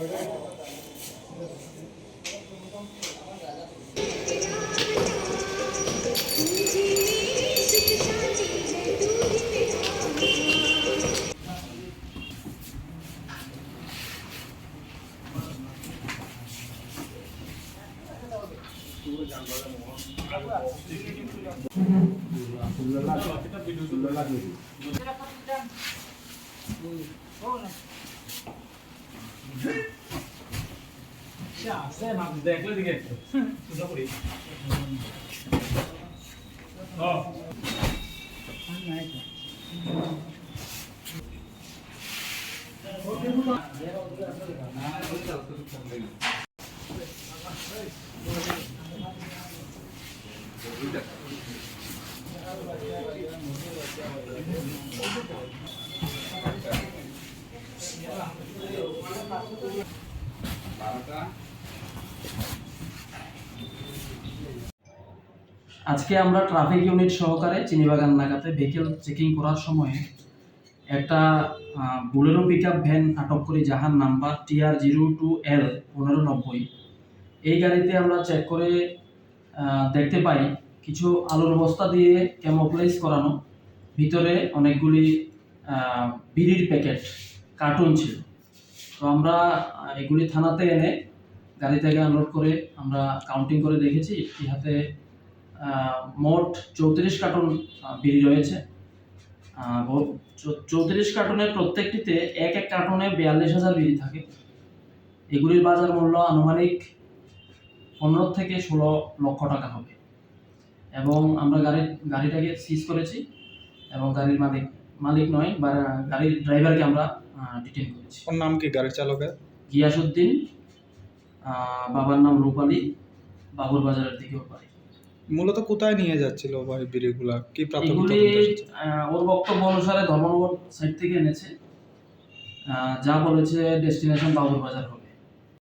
Sudah lagu. Sudah lagu. Sudah lagu. দেখলে দিকে একটু সোজা করি আজকে আমরা ট্রাফিক ইউনিট সহকারে চিনিবাগান নাগাতে ভেহিকেল চেকিং করার সময়ে একটা বুলেরো পিক ভ্যান আটক করি, যাহার number TR zero two L পনেরো নব্বই। এই গাড়িতে আমরা চেক করে দেখতে পাই কিছু আলুর বস্তা দিয়ে ক্যামোপ্লাইজ করানো, ভিতরে অনেকগুলি বিড়ির প্যাকেট কার্টুন ছিল। তো আমরা এগুলি থানাতে এনে গাড়ি থেকে আনলোড করে আমরা কাউন্টিং করে দেখেছি ইহাতে মোট চৌত্রিশ কার্টন বিড়ি রয়েছে। চৌত্রিশ কার্টনের প্রত্যেকটিতে এক এক কার্টনে বিয়াল্লিশ হাজার বিড়ি থাকে। এগুলির বাজার মূল্য আনুমানিক পনেরো থেকে ষোলো লক্ষ টাকা হবে। এবং আমরা গাড়ি গাড়িটাকে সিজ করেছি এবং গাড়ির মালিক মালিক নয় বা গাড়ির ড্রাইভারকে আমরা ডিটেন করেছি। ওর নাম কি গাড়ির চালকের? গিয়াসুদ্দিন বাবার নাম রূপালি বাবুর বাজারের দিকে ওর বাড়ি মূলত কোথায় নিয়ে যাচ্ছিল ভাই বিড়িগুলা? কি প্রাথমিক ওর বক্তব্য অনুসারে ধর্মনগর সাইড থেকে এনেছে। আহ, যা বলেছে ডেস্টিনেশন বাবুর বাজার